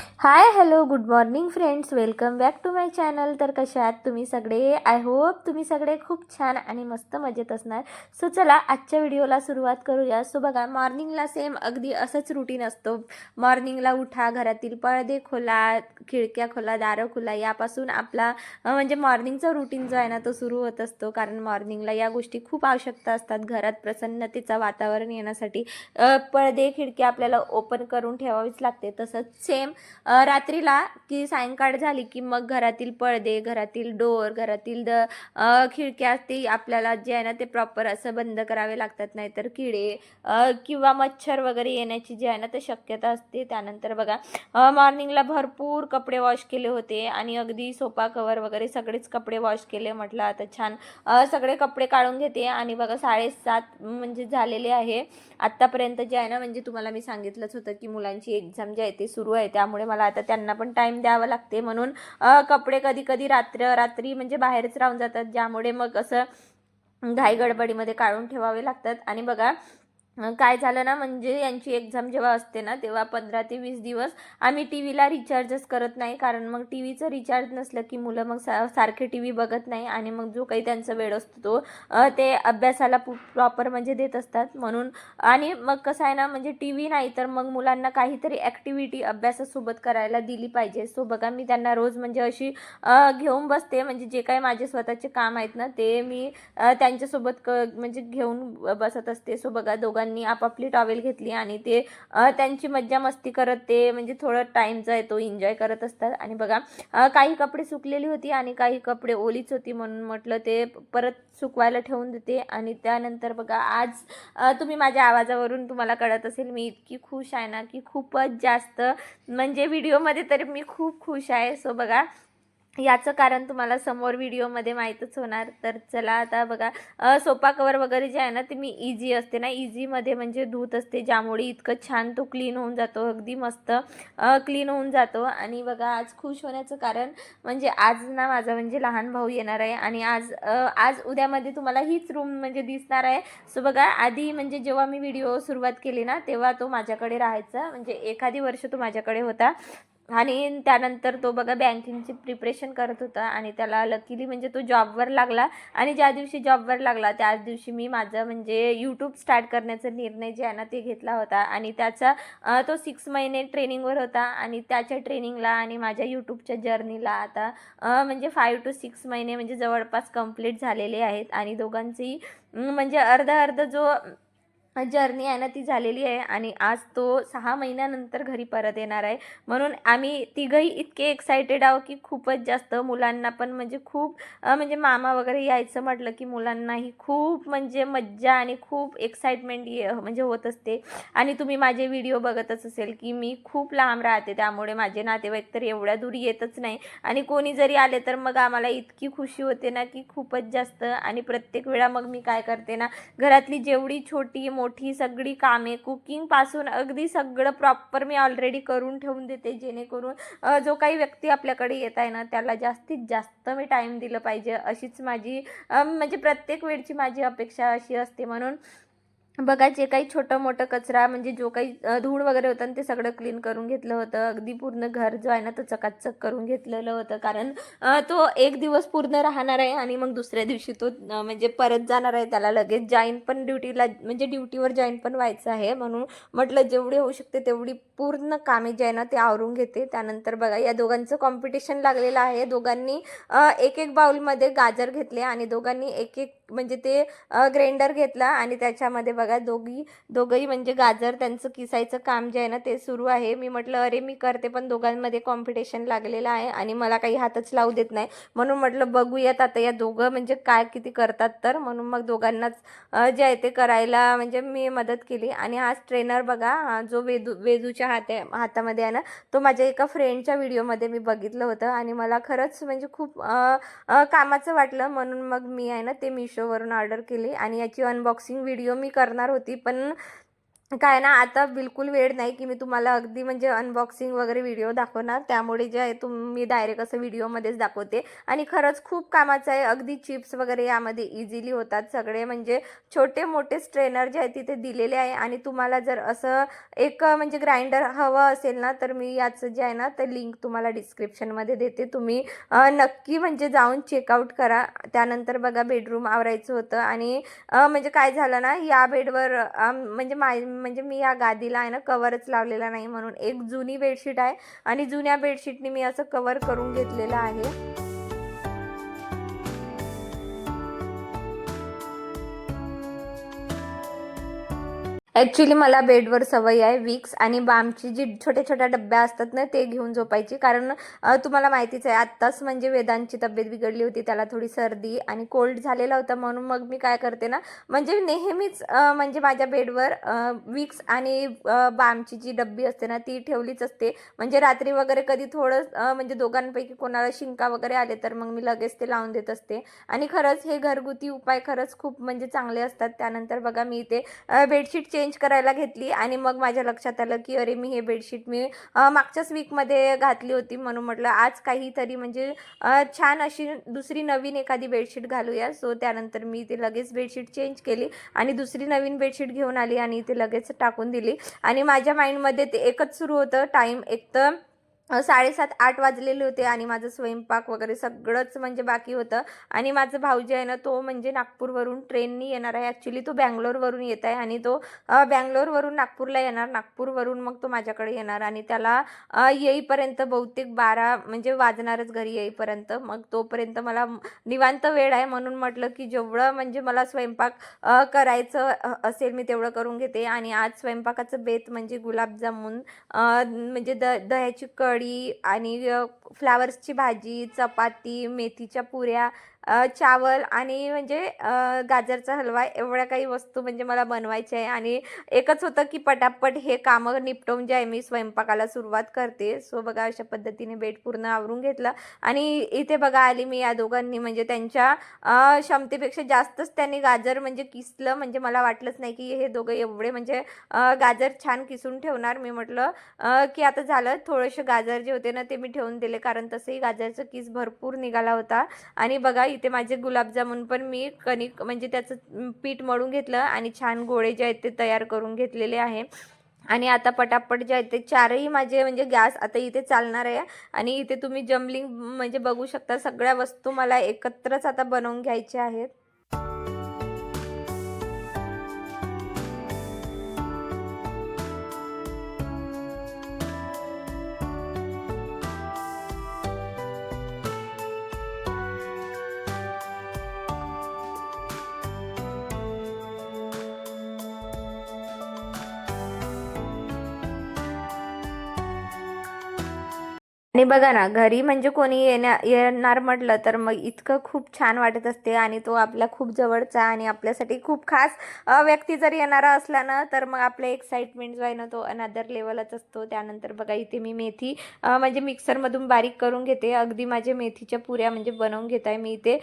Hi hello good morning friends. Welcome back to my channel. तर कशा आहात तुम्ही सगळे? आय होप तुम्ही सगळे खूप छान आणि मस्त मजेत असणार. सो चला आजच्या व्हिडिओला सुरुवात करूया. सो बघा मॉर्निंगला सेम अगदी असंच रुटीन असतो. मॉर्निंगला उठा घरातील पडदे खोला खिडक्या खोला दारं खोला. यापासून आपला म्हणजे मॉर्निंगचा रुटीन जो आहे ना तो सुरू होत असतो. कारण मॉर्निंगला या गोष्टी खूप आवश्यकता असतात. घरात प्रसन्नतेचं वातावरण येण्यासाठी पळदे पडदे आपल्याला ओपन करून ठेवावीच लागते. तसंच सेम रात्रीला की सायंकाळ झाली की मग घरातील पडदे घरातील डोर घरातील द खिडक्या ते आपल्याला जे आहे ना ते प्रॉपर असं बंद करावे लागतात. नाहीतर किडे किंवा मच्छर वगैरे येण्याची जी आहे ना ते शक्यता असते. त्यानंतर बघा मॉर्निंगला भरपूर कपडे वॉश केले होते आणि अगदी सोफा कवर वगैरे सगळेच कपडे वॉश केले. म्हटलं आता छान सगळे कपडे काढून घेते आणि बघा साडेसात म्हणजे झालेले आहे. आत्तापर्यंत जे आहे ना म्हणजे तुम्हाला मी सांगितलंच होतं की मुलांची एक्झाम जी आहे ते सुरू आहे. त्यामुळे मला आता त्यांना पण टाईम द्यावा लागते. म्हणून कपडे कधी कधी रात्र रात्री म्हणजे बाहेरच राहून जातात. ज्यामुळे मग असं घाई गडबडीमध्ये काढून ठेवावे लागतात. आणि बघा काय झालं ना म्हणजे यांची एक्झाम जेव्हा असते ना तेव्हा पंधरा ते वीस दिवस आम्ही टी व्हीला रिचार्जच करत नाही. कारण मग टी व्हीचं रिचार्ज नसलं की मुलं मग सा सारखे टी व्ही बघत नाही आणि मग जो काही त्यांचा वेळ असतो तो ते अभ्यासाला प्रॉपर म्हणजे देत असतात. म्हणून आणि मग कसं आहे ना म्हणजे टी व्ही नाही तर मग मुलांना काहीतरी ॲक्टिव्हिटी अभ्यासासोबत करायला दिली पाहिजे. सो बघा मी त्यांना रोज म्हणजे अशी घेऊन बसते. म्हणजे जे काही माझे स्वतःचे काम आहेत ना ते मी त्यांच्यासोबत क म्हणजे घेऊन बसत असते. सो बघा दोघांनी आपापली टॉवेल घेतली आणि ते त्यांची मज्जा मस्ती करत ते म्हणजे थोडं टाईम जो आहे तो एन्जॉय करत असतात. आणि बघा काही कपडे सुकलेली होती आणि काही कपडे ओलीच होती म्हणून म्हटलं ते परत सुकवायला ठेवून देते. आणि त्यानंतर बघा आज तुम्ही माझ्या आवाजावरून तुम्हाला कळत असेल मी इतकी खुश आहे ना की खूपच जास्त म्हणजे व्हिडिओमध्ये तरी मी खूप खुश आहे. सो बघा याचं कारण तुम्हाला समोर व्हिडिओमध्ये माहीतच होणार. तर चला आता बघा सोपा कवर वगैरे जे आहे ना ते मी इझी असते ना. इझीमध्ये म्हणजे धूत असते ज्यामुळे इतकं छान तो क्लीन होऊन जातो अगदी मस्त क्लीन होऊन जातो. आणि बघा आज खुश होण्याचं कारण म्हणजे आज ना माझा म्हणजे लहान भाऊ येणार आहे आणि आज आज उद्यामध्ये तुम्हाला हीच रूम म्हणजे दिसणार आहे. सो बघा आधी म्हणजे जेव्हा मी व्हिडिओ सुरुवात केली ना तेव्हा तो माझ्याकडे राहायचा. म्हणजे एखादी वर्ष तो माझ्याकडे होता. आणि त्यानंतर तो बघा बँकिंगची प्रिपरेशन करत होता आणि त्याला लकीली म्हणजे तो जॉबवर लागला. आणि ज्या दिवशी जॉबवर लागला त्याच दिवशी मी माझं म्हणजे यूट्यूब स्टार्ट करण्याचा निर्णय जे आहे ना ते घेतला होता. आणि त्याचा तो सिक्स महिने ट्रेनिंगवर होता आणि त्याच्या ट्रेनिंगला आणि माझ्या यूट्यूबच्या जर्नीला आता म्हणजे फाईव्ह टू सिक्स महिने म्हणजे जवळपास कंप्लीट झालेले आहेत. आणि दोघांचेही म्हणजे अर्धा अर्ध जो जर्नी आहे ना ती झालेली आहे आणि आज तो सहा महिन्यानंतर घरी परत येणार आहे. म्हणून आम्ही तिघंही इतके एक्सायटेड आहोत की खूपच जास्त मुलांना पण म्हणजे खूप म्हणजे मामा वगैरे यायचं म्हटलं की मुलांनाही खूप म्हणजे मज्जा आणि खूप एक्साइटमेंट ये म्हणजे होत असते. आणि तुम्ही माझे व्हिडिओ बघतच असेल की मी खूप लांब राहते त्यामुळे माझे नातेवाईक तर एवढ्या दूर येतच नाही. आणि कोणी जरी आले तर मग आम्हाला इतकी खुशी होते ना की खूपच जास्त. आणि प्रत्येक वेळा मग मी काय करते ना घरातली जेवढी छोटी मोठी सगळी कामे कुकिंगपासून अगदी सगळं प्रॉपर मी ऑलरेडी करून ठेवून देते जेणेकरून जो काही व्यक्ती आपल्याकडे येत आहे ना त्याला जास्तीत जास्त मी टाईम दिलं पाहिजे अशीच माझी म्हणजे प्रत्येक वेळची माझी अपेक्षा अशी असते. म्हणून बघा जे काही छोटं मोठं कचरा म्हणजे जो काही धूळ वगैरे होतं ना ते सगळं क्लीन करून घेतलं होतं. अगदी पूर्ण घर जो आहे ना तो चकाचक करून घेतलेलं होतं. कारण तो एक दिवस पूर्ण राहणार आहे आणि मग दुसऱ्या दिवशी तो म्हणजे परत जाणार आहे. त्याला लगेच जॉईन पण ड्युटीला म्हणजे ड्युटीवर जॉईन पण व्हायचं आहे. म्हणून म्हटलं जेवढी होऊ शकते तेवढी पूर्ण कामे जे आहे ना ते आवरून घेते. त्यानंतर बघा या दोघांचं कॉम्पिटिशन लागलेलं आहे. दोघांनी एक एक बाउलमध्ये गाजर घेतले आणि दोघांनी एक एक म्हणजे ते ग्रेंडर घेतला आणि त्याच्यामध्ये बघा दोघी दोघंही म्हणजे गाजर त्यांचं किसायचं काम जे आहे ना ते सुरू आहे. मी म्हटलं अरे मी करते पण दोघांमध्ये कॉम्पिटिशन लागलेलं आहे आणि मला काही हातच लावू देत नाही. म्हणून म्हटलं बघूयात आता या दोघं म्हणजे काय किती करतात तर. म्हणून मग दोघांनाच जे आहे ते करायला म्हणजे मी मदत केली. आणि हाच ट्रेनर बघा जो वेदू वेदूच्या हाते हातामध्ये आहे ना तो माझ्या एका फ्रेंडच्या व्हिडिओमध्ये मी बघितलं होतं. आणि मला खरंच म्हणजे खूप कामाचं वाटलं. म्हणून मग मी आहे ना ते मिशोवरून ऑर्डर केली. आणि याची अनबॉक्सिंग व्हिडिओ मी करणार करणार होती. पण काय ना आता बिलकुल वेळ नाही की मी तुम्हाला अगदी म्हणजे अनबॉक्सिंग वगैरे व्हिडिओ दाखवणार. त्यामुळे जे आहे तुम मी डायरेक्ट असं व्हिडिओमध्येच दाखवते. आणि खरंच खूप कामाचं आहे. अगदी चिप्स वगैरे यामध्ये इझिली होतात. सगळे म्हणजे छोटे मोठे स्ट्रेनर जे आहे तिथे दिलेले आहे. आणि तुम्हाला जर असं एक म्हणजे ग्राइंडर हवं असेल ना तर मी याचं जे आहे ना ते लिंक तुम्हाला डिस्क्रिप्शनमध्ये देते. तुम्ही नक्की म्हणजे जाऊन चेकआउट करा. त्यानंतर बघा बेडरूम आवरायचं होतं. आणि म्हणजे काय झालं ना या बेडवर म्हणजे माय म्हणजे मी या गादीला आहे ना कवरच लावलेला नाही म्हणून. एक जुनी बेडशीट आहे आणि जुन्या बेडशीटने मी असं कवर करून घेतलेलं आहे. ॲक्च्युली मला बेडवर सवय आहे विक्स आणि बामची जी छोट्या छोट्या डब्या असतात ना ते घेऊन झोपायची. कारण तुम्हाला माहितीच आहे आत्ताच म्हणजे वेदांची तब्येत बिघडली होती त्याला थोडी सर्दी आणि कोल्ड झालेला होता. म्हणून मग मी काय करते ना म्हणजे नेहमीच म्हणजे माझ्या बेडवर विक्स आणि बामची जी डब्बी असते ना ती ठेवलीच असते. म्हणजे रात्री वगैरे कधी थोडं म्हणजे दोघांपैकी कोणाला शिंका वगैरे आले तर मग मी लगेच ते लावून देत असते. आणि खरंच हे घरगुती उपाय खरंच खूप म्हणजे चांगले असतात. त्यानंतर बघा मी इथे बेडशीट चेंज करायला घेतली आणि मग माझ्या लक्षात आलं की अरे मी हे बेडशीट मी मागच्याच वीकमध्ये घातली होती म्हणून म्हटलं आज काहीतरी म्हणजे छान अशी दुसरी नवीन एखादी बेडशीट घालूया. सो त्यानंतर मी ते लगेच बेडशीट चेंज केली आणि दुसरी नवीन बेडशीट घेऊन आली आणि ते लगेच टाकून दिली. आणि माझ्या माइंडमध्ये ते एकच सुरू होतं टाईम एक तर साडेसात आठ वाजलेले होते आणि माझं स्वयंपाक वगैरे सगळंच म्हणजे बाकी होतं. आणि माझं भाऊजी आहे ना तो म्हणजे नागपूरवरून ट्रेननी येणार आहे. ॲक्च्युली तो बँगलोरवरून येत आहे आणि तो बँगलोरवरून नागपूरला येणार. नागपूरवरून मग तो माझ्याकडे येणार आणि त्याला येईपर्यंत बहुतेक बारा म्हणजे वाजणारच घरी येईपर्यंत. मग तोपर्यंत मला निवांत वेळ आहे म्हणून म्हटलं की जेवढं म्हणजे मला स्वयंपाक करायचं असेल मी तेवढं करून घेते. आणि आज स्वयंपाकाचं बेत म्हणजे गुलाबजामुन म्हणजे द दह्याची कढी आणि फ्लावर्सची भाजी चपाती मेथीच्या पुऱ्या चावल आणि म्हणजे गाजरचा हलवा एवढ्या काही वस्तू म्हणजे मला बनवायच्या आहे आणि एकच होतं की पटापट हे कामं निपटवून जे आहे मी स्वयंपाकाला सुरुवात करते. सो बघा अशा पद्धतीने बेड पूर्ण आवरून घेतलं आणि इथे बघा आली मी या दोघांनी म्हणजे त्यांच्या क्षमतेपेक्षा जास्तच त्यांनी गाजर म्हणजे किसलं म्हणजे मला वाटलंच नाही की हे दोघं एवढे म्हणजे गाजर छान किसून ठेवणार. मी म्हटलं की आता झालं थोडेसे गाजर जे होते ना ते मी ठेवून दिले कारण तसंही गाजरचं किस भरपूर निघाला होता. आणि बघा इथे माझे गुलाबजामुन पण मी कणिक म्हणजे त्याचं पीठ मळून घेतलं आणि छान गोळे जे आहेत ते तयार करून घेतलेले आहे. आणि आता पटापट जे आहेत ते चारही माझे म्हणजे गॅस आता इथे चालणार आहे आणि इथे तुम्ही जमलिंग म्हणजे बघू शकता सगळ्या वस्तू मला एकत्रच आता बनवून घ्यायच्या आहेत. आणि बघा ना घरी म्हणजे कोणी येण्या येणार म्हटलं तर मग इतकं खूप छान वाटत असते आणि तो आपला खूप जवळचा आणि आपल्यासाठी खूप खास व्यक्ती जर येणारा असला ना तर मग आपला एक्साइटमेंट जो आहे ना तो अनादर लेवलच असतो. त्यानंतर बघा इथे मी मेथी म्हणजे मिक्सरमधून बारीक करून घेते. अगदी माझ्या मेथीच्या पुऱ्या म्हणजे बनवून घेत आहे मी इथे.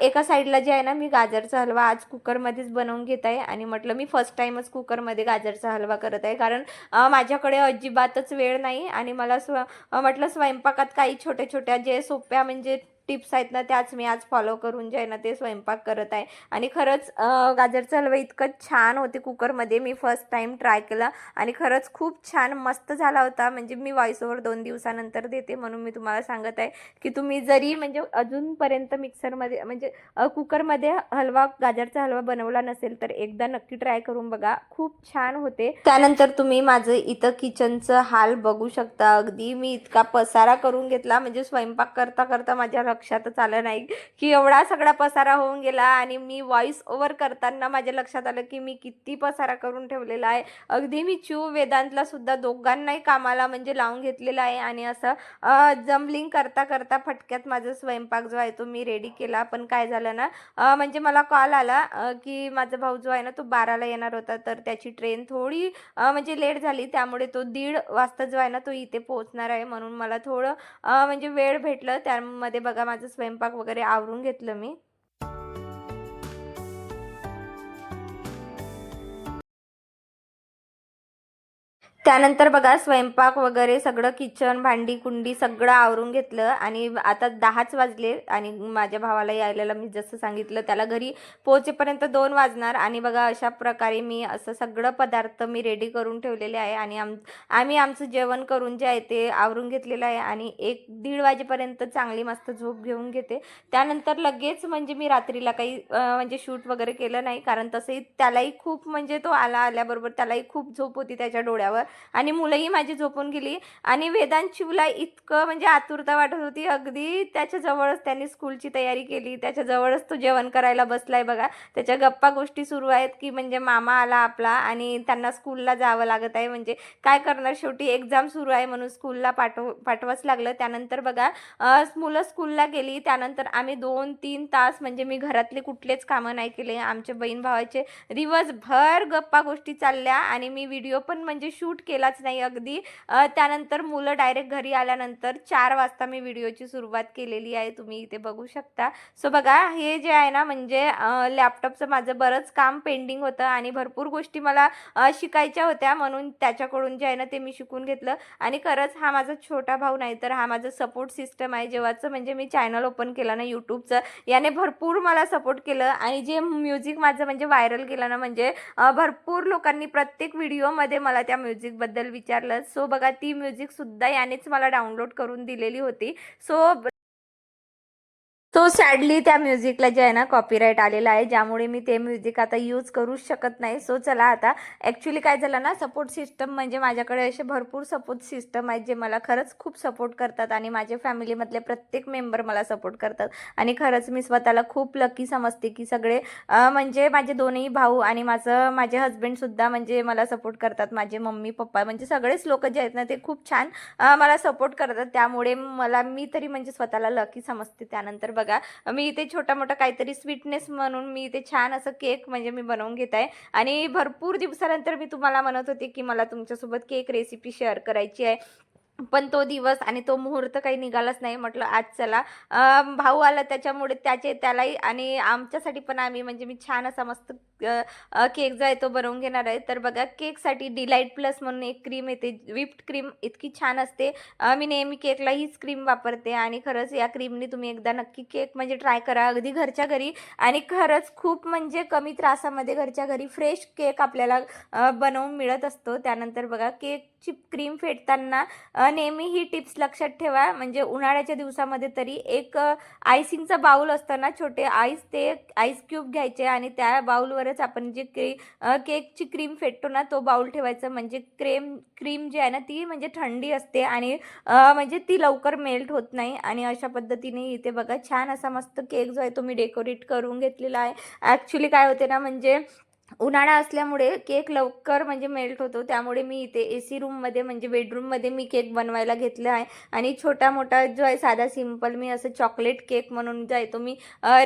एका साईडला जे आहे ना मी गाजरचा हलवा आज कुकरमध्येच बनवून घेत आहे आणि म्हटलं मी फर्स्ट टाईमच कुकरमध्ये गाजरचा हलवा करत आहे. कारण माझ्याकडे अजिबातच वेळ नाही आणि मला स्व म्हटलं स्वयं स्वयंपाकात काही छोट्या छोट्या जे सोप्या म्हणजे टिप्स आहेत ना त्याच मी आज फॉलो करून जे आहे ना ते स्वयंपाक करत आहे. आणि खरंच गाजरचा गाजरचं हलवा इतकं छान होते कुकरमध्ये. मी फर्स्ट टाईम ट्राय केला आणि खरंच खूप छान मस्त झाला होता. म्हणजे मी व्हॉइस ओव्हर दोन दिवसानंतर देते म्हणून मी तुम्हाला सांगत आहे की तुम्ही जरी म्हणजे अजूनपर्यंत मिक्सरमध्ये म्हणजे कुकरमध्ये हलवा गाजरचा हलवा बनवला नसेल तर एकदा नक्की ट्राय करून बघा. खूप छान होते. त्यानंतर तुम्ही माझं इथं किचनचं हाल बघू शकता. अगदी मी इतका पसारा करून घेतला. म्हणजे स्वयंपाक करता करता माझ्या लक्षातच आलं नाही की एवढा सगळा पसारा होऊन गेला आणि मी व्हॉइस ओव्हर करताना माझ्या लक्षात आलं की मी किती पसारा करून ठेवलेला आहे. अगदी मी चू वेदांतला सुद्धा दोघांनाही कामाला म्हणजे लावून घेतलेला आहे आणि असं जमलिंग करता करता फटक्यात माझा स्वयंपाक जो आहे तो मी रेडी केला. पण काय झालं ना म्हणजे मला कॉल आला की माझा भाऊ जो आहे ना तो बाराला येणार होता तर त्याची ट्रेन थोडी म्हणजे लेट झाली. त्यामुळे तो दीड वाजता जो आहे ना तो इथे पोहोचणार आहे म्हणून मला थोडं म्हणजे वेळ भेटलं. त्यामध्ये बघा माझं स्वयंपाक वगैरे आवरून घेतलं मी. त्यानंतर बघा स्वयंपाक वगैरे सगळं किचन भांडी कुंडी सगळं आवरून घेतलं आणि आता दहाच वाजले आणि माझ्या भावाला यायला मी जसं सांगितलं त्याला घरी पोहोचेपर्यंत दोन वाजणार आणि बघा अशा प्रकारे मी असं सगळं पदार्थ मी रेडी करून ठेवलेले आहे आणि आम आम्ही आमचं जेवण करून जे आहे ते आवरून घेतलेलं आहे आणि एक दीड वाजेपर्यंत चांगली मस्त झोप घेऊन घेते. त्यानंतर लगेच म्हणजे मी रात्रीला काही म्हणजे शूट वगैरे केलं नाही कारण तसंही त्यालाही खूप म्हणजे तो आला आल्याबरोबर त्यालाही खूप झोप होती त्याच्या डोळ्यावर. आणि मुलंही माझी झोपून गेली. आणि वेदांत शिवला इतकं म्हणजे आतुरता वाटत होती. अगदी त्याच्याजवळच त्यांनी स्कूलची तयारी केली. त्याच्याजवळच तो जेवण करायला बसलाय बघा. त्याच्या गप्पा गोष्टी सुरू आहेत की म्हणजे मामा आला आपला आणि त्यांना स्कूलला जावं लागत आहे. म्हणजे काय करणार? शेवटी एक्झाम सुरू आहे म्हणून स्कूलला पाठव पाठवाच लागलं. त्यानंतर बघा मुलं स्कूलला गेली. त्यानंतर आम्ही दोन तीन तास म्हणजे मी घरातले कुठलेच कामं नाही केले. आमच्या बहीण भावाचे दिवसभर गप्पा गोष्टी चालल्या आणि मी व्हिडिओ पण म्हणजे शूट केलाच नाही अगदी. त्यानंतर मुलं डायरेक्ट घरी आल्यानंतर चार वाजता मी व्हिडिओची सुरुवात केलेली आहे. तुम्ही इथे बघू शकता. सो बघा हे जे आहे ना म्हणजे लॅपटॉपचं माझं बरंच काम पेंडिंग होतं आणि भरपूर गोष्टी मला शिकायच्या होत्या. म्हणून त्याच्याकडून जे आहे ना ते मी शिकून घेतलं. आणि खरंच हा माझा छोटा भाऊ नाही तर हा माझा सपोर्ट सिस्टम आहे. जेव्हाचं म्हणजे मी चॅनल ओपन केलं ना यूट्यूबचं याने भरपूर मला सपोर्ट केलं. आणि जे म्युझिक माझं म्हणजे व्हायरल केलं ना म्हणजे भरपूर लोकांनी प्रत्येक व्हिडिओमध्ये मला त्या म्युझिक म्युझिकबद्दल विचारलं. सो बघा ती म्युझिकसुद्धा यानेच मला डाउनलोड करून दिलेली होती. सो तो सॅडली त्या म्युझिकला जे आहे ना कॉपीराईट आलेला आहे ज्यामुळे मी ते म्युझिक आता यूज करूच शकत नाही. सो चला आता ॲक्च्युली काय झालं ना सपोर्ट सिस्टम म्हणजे माझ्याकडे असे भरपूर सपोर्ट सिस्टम आहेत जे मला खरंच खूप सपोर्ट करतात आणि माझ्या फॅमिलीमधले प्रत्येक मेंबर मला सपोर्ट करतात. आणि खरंच मी स्वतःला खूप लकी समजते की सगळे म्हणजे माझे दोन्ही भाऊ आणि माझं माझे हस्बंडसुद्धा म्हणजे मला सपोर्ट करतात. माझे मम्मी पप्पा म्हणजे सगळेच लोक जे आहेत ना ते खूप छान मला सपोर्ट करतात. त्यामुळे मला मी तरी म्हणजे स्वतःला लकी समजते त्यानंतर बघा. मी इथे छोटा मोठा काहीतरी स्वीटनेस म्हणून मी इथे छान असं केक म्हणजे मी बनवून घेत आहे. आणि भरपूर दिवसानंतर मी तुम्हाला म्हणत होते की मला तुमच्यासोबत केक रेसिपी शेअर करायची आहे. पण तो दिवस आणि तो मुहूर्त काही निघालाच नाही. म्हटलं आज चला. भाऊ आला त्याच्यामुळे त्याचे त्यालाही आणि आमच्यासाठी पण आम्ही म्हणजे मी छान असा मस्त केक जो आहे तो बनवून घेणार आहे. तर बघा केकसाठी डिलाईट प्लस म्हणून एक क्रीम येते. विप्ड क्रीम इतकी छान असते. मी नेहमी केकला हीच क्रीम वापरते आणि खरंच या क्रीमने तुम्ही एकदा नक्की केक म्हणजे ट्राय करा. अगदी घरच्या घरी आणि खरंच खूप म्हणजे कमी त्रासामध्ये घरच्या घरी फ्रेश केक आपल्याला बनवून मिळत असतो. त्यानंतर बघा केकची क्रीम फेटताना नेहमी ही टिप्स लक्षात ठेवा. म्हणजे उन्हाळ्याच्या दिवसामध्ये तरी एक आयसिंगचा बाऊल असताना छोटे आईस ते आईस क्यूब घ्यायचे आणि त्या त्याच्यावरच आपण जे के केकची क्रीम फेटतो ना तो बाउल ठेवायचा. म्हणजे क्रेम क्रीम जी आहे ना ती म्हणजे थंडी असते आणि म्हणजे ती लवकर मेल्ट होत नाही. आणि अशा पद्धतीने इथे बघा छान असा मस्त केक जो आहे तो मी डेकोरेट करून घेतलेला आहे. ॲक्च्युली काय होते ना म्हणजे उन्हाळा असल्यामुळे केक लवकर म्हणजे मेल्ट होतो. त्यामुळे मी इथे ए सी रूममध्ये म्हणजे बेडरूममध्ये मी केक बनवायला घेतला आहे. आणि छोटा मोठा जो आहे साधा सिंपल मी असं चॉकलेट केक म्हणून जो आहे तो मी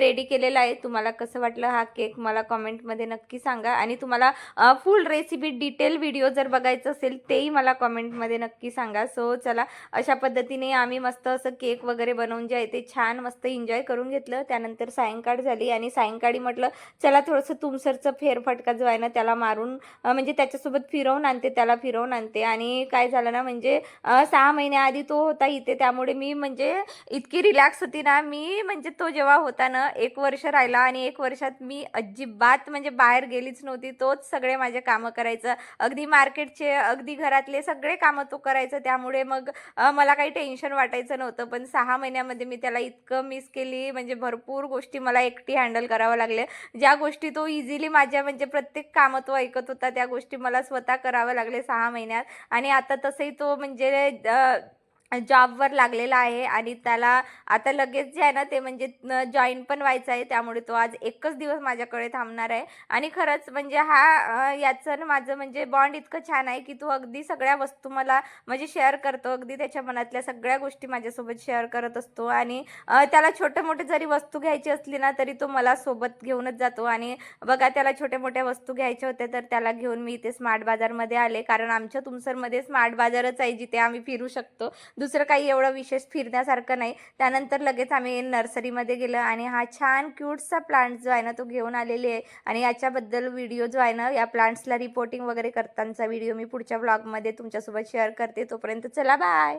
रेडी केलेला आहे. तुम्हाला कसं वाटलं हा केक मला कॉमेंटमध्ये नक्की सांगा. आणि तुम्हाला फुल रेसिपी डिटेल व्हिडिओ जर बघायचं असेल तेही मला कॉमेंटमध्ये नक्की सांगा. सो चला अशा पद्धतीने आम्ही मस्त असं केक वगैरे बनवून जे आहे ते छान मस्त एन्जॉय करून घेतलं. त्यानंतर सायंकाळ झाली आणि सायंकाळी म्हटलं चला थोडंसं तुमसरचं फटका जो आहे ना त्याला मारून म्हणजे त्याच्यासोबत फिरवून आणते त्याला फिरवून आणते. आणि काय झालं ना म्हणजे सहा महिन्याआधी तो होता इथे त्यामुळे मी म्हणजे इतकी रिलॅक्स होती ना मी म्हणजे तो जेव्हा होता ना एक वर्ष राहिला आणि एक वर्षात मी अजिबात म्हणजे बाहेर गेलीच नव्हती. तोच सगळे माझे कामं करायचं. अगदी मार्केटचे अगदी घरातले सगळे कामं तो करायचं. त्यामुळे मग मला काही टेन्शन वाटायचं नव्हतं. पण सहा महिन्यामध्ये मी त्याला इतकं मिस केली. म्हणजे भरपूर गोष्टी मला एकटी हँडल करावं लागले. ज्या गोष्टी तो इझिली माझ्या म्हणजे म्हणजे प्रत्येक कामं तो ऐकत होता त्या गोष्टी मला स्वतः कराव्या लागले सहा महिन्यात. आणि आता तसंही तो म्हणजे जॉबवर लागलेला आहे आणि त्याला आता लगेच जे आहे ना ते म्हणजे जॉईन पण व्हायचं आहे. त्यामुळे तो आज एकच दिवस माझ्याकडे थांबणार आहे. आणि खरंच म्हणजे हा याचं ना माझं म्हणजे बॉन्ड इतकं छान आहे की तो अगदी सगळ्या वस्तू मला म्हणजे शेअर करतो. अगदी त्याच्या मनातल्या सगळ्या गोष्टी माझ्यासोबत शेअर करत असतो. आणि त्याला छोटे मोठे जरी वस्तू घ्यायची असली ना तरी तो मला सोबत घेऊनच जातो. आणि बघा त्याला छोट्या मोठ्या वस्तू घ्यायच्या होत्या तर त्याला घेऊन मी इथे स्मार्ट बाजारमध्ये आले. कारण आमच्या तुमसरमध्ये स्मार्ट बाजारच आहे जिथे आम्ही फिरू शकतो. दुसरं काही एवढं विशेष फिरण्यासारखं नाही. त्यानंतर लगेच आम्ही नर्सरीमध्ये गेलो आणि हा छान क्यूटचा प्लांट जो आहे ना तो घेऊन आलेली आहे. आणि याच्याबद्दल व्हिडिओ जो आहे ना या प्लांट्सला रिपोर्टिंग वगैरे करतानाचा व्हिडिओ मी पुढच्या ब्लॉगमध्ये तुमच्यासोबत शेअर करते. तोपर्यंत चला बाय